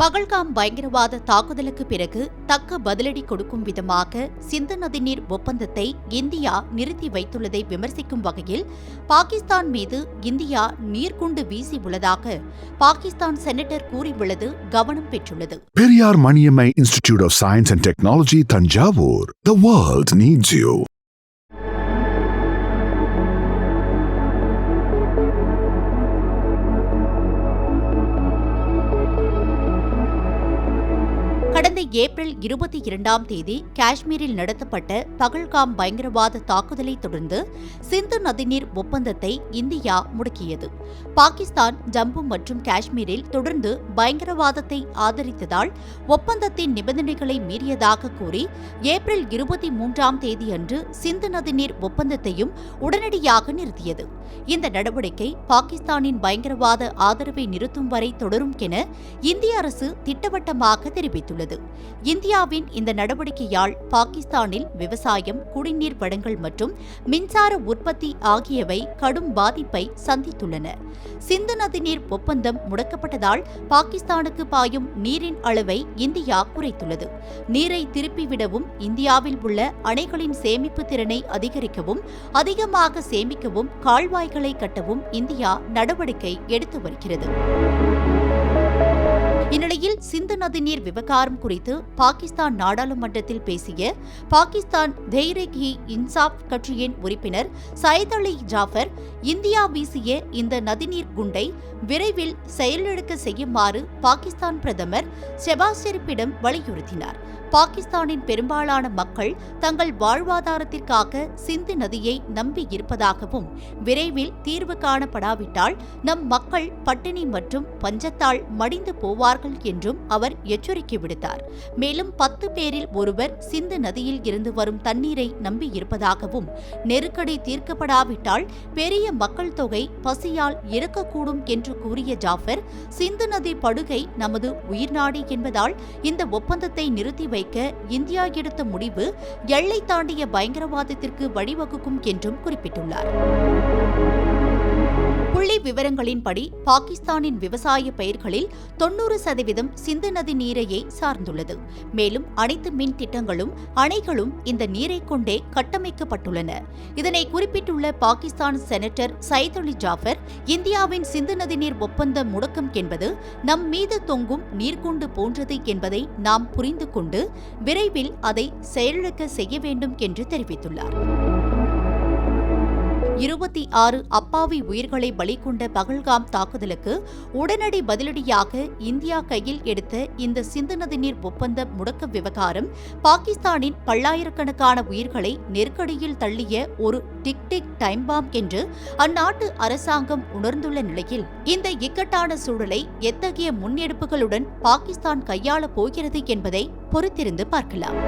பகல்காம் பயங்கரவாத தாக்குதலுக்கு பிறகு தக்க பதிலடி கொடுக்கும் விதமாக சிந்து நதிநீர் ஒப்பந்தத்தை இந்தியா நிறுத்தி வைத்துள்ளதை விமர்சிக்கும் வகையில் பாகிஸ்தான் மீது இந்தியா நீர்குண்டு வீசி உள்ளதாக பாகிஸ்தான் செனட்டர் கூறியுள்ளது கவனம் பெற்றுள்ளது. Periyar Maniammai institute of science and technology Thanjavur. The world needs you கடந்த ஏப்ரல் இருபத்தி இரண்டாம் தேதி காஷ்மீரில் நடத்தப்பட்ட பகல்காம் பயங்கரவாத தாக்குதலை தொடர்ந்து சிந்து நதிநீர் ஒப்பந்தத்தை இந்தியா முடக்கியது. பாகிஸ்தான் ஜம்மு மற்றும் காஷ்மீரில் தொடர்ந்து பயங்கரவாதத்தை ஆதரித்ததால் ஒப்பந்தத்தின் நிபந்தனைகளை மீறியதாக கூறி ஏப்ரல் இருபத்தி மூன்றாம் தேதியன்று சிந்து நதிநீர் ஒப்பந்தத்தையும் உடனடியாக நிறுத்தியது. இந்த நடவடிக்கை பாகிஸ்தானின் பயங்கரவாத ஆதரவை நிறுத்தும் வரை தொடரும் என இந்திய அரசு திட்டவட்டமாக தெரிவித்துள்ளது. இந்தியாவின் இந்த நடவடிக்கையால் பாகிஸ்தானில் விவசாயம் குடிநீர் வழங்கல் மற்றும் மின்சார உற்பத்தி ஆகியவை கடும் பாதிப்பை சந்தித்துள்ளன. சிந்து நதிநீர் ஒப்பந்தம் முடக்கப்பட்டதால் பாகிஸ்தானுக்கு பாயும் நீரின் அளவை இந்தியா குறைத்துள்ளது. நீரை திருப்பிவிடவும் இந்தியாவில் உள்ள அணைகளின் சேமிப்பு திறனை அதிகரிக்கவும் அதிகமாக சேமிக்கவும் கால்வாய்களை கட்டவும் இந்தியா நடவடிக்கை எடுத்து வருகிறது. இந்நிலையில் சிந்து நதிநீர் விவகாரம் குறித்து பாகிஸ்தான் நாடாளுமன்றத்தில் பேசிய பாகிஸ்தான் தெஹ்ரிக் இ இன்சாப் கட்சியின் உறுப்பினர் சயத் அலி ஜாஃபர் இந்தியா வீசிய இந்த நதிநீர் குண்டை விரைவில் செயலிழக்க செய்யுமாறு பாகிஸ்தான் பிரதமர் ஷெபாஸ் ஷெரீப்பிடம் வலியுறுத்தினார். பாகிஸ்தானின் பெரும்பாலான மக்கள் தங்கள் வாழ்வாதாரத்திற்காக சிந்து நதியை நம்பி இருப்பதாகவும் விரைவில் தீர்வு காணப்படாவிட்டால் நம் மக்கள் பட்டினி மற்றும் பஞ்சத்தால் மடிந்து போவார்கள் என்றும் அவர் எச்சரிக்கை விடுத்தார். மேலும் பத்து பேரில் ஒருவர் சிந்து நதியில் இருந்து வரும் தண்ணீரை நம்பியிருப்பதாகவும் நெருக்கடி தீர்க்கப்படாவிட்டால் பெரிய மக்கள் தொகை பசியால் இறக்கக்கூடும் என்று கூறிய ஜாஃபர் சிந்து நதி படுகை நமது உயிர்நாடி என்பதால் இந்த ஒப்பந்தத்தை நிறுத்தி வைக்க இந்தியா எடுத்த முடிவு எல்லை தாண்டிய பயங்கரவாதத்திற்கு வழிவகுக்கும் என்றும் குறிப்பிட்டுள்ளார். புள்ளி விவரங்களின்படி பாகிஸ்தானின் விவசாய பயிர்களில் தொன்னூறு சதவீதம் சிந்து நதி நீரையே சார்ந்துள்ளது. மேலும் அனைத்து மின் திட்டங்களும் அணைகளும் இந்த நீரை கொண்டே கட்டமைக்கப்பட்டுள்ளன. இதனை குறிப்பிட்டுள்ள பாகிஸ்தான் செனட்டர் சயித் அலி ஜாஃபர் இந்தியாவின் சிந்து நதி நீர் ஒப்பந்தம் முடக்கம் என்பது நம் மீது தொங்கும் நீர்க்குண்டு போன்றது என்பதை நாம் புரிந்து கொண்டு விரைவில் அதை செயலிழக்க செய்ய வேண்டும் என்று தெரிவித்துள்ளார். இருபத்தி ஆறு அப்பாவி உயிர்களை பலி கொண்ட பகல்காம் தாக்குதலுக்கு உடனடி பதிலடியாக இந்தியா கையில் எடுத்த இந்த சிந்து நதிநீர் ஒப்பந்த முடக்க விவகாரம் பாகிஸ்தானின் பல்லாயிரக்கணக்கான உயிர்களை நெருக்கடியில் தள்ளிய ஒரு டிக் டிக் டைம் பாம் என்று அந்நாட்டு அரசாங்கம் உணர்ந்துள்ள நிலையில் இந்த இக்கட்டான சூழலை எத்தகைய முன்னெடுப்புகளுடன் பாகிஸ்தான் கையாளப் போகிறது என்பதை பொறுத்திருந்து பார்க்கலாம்.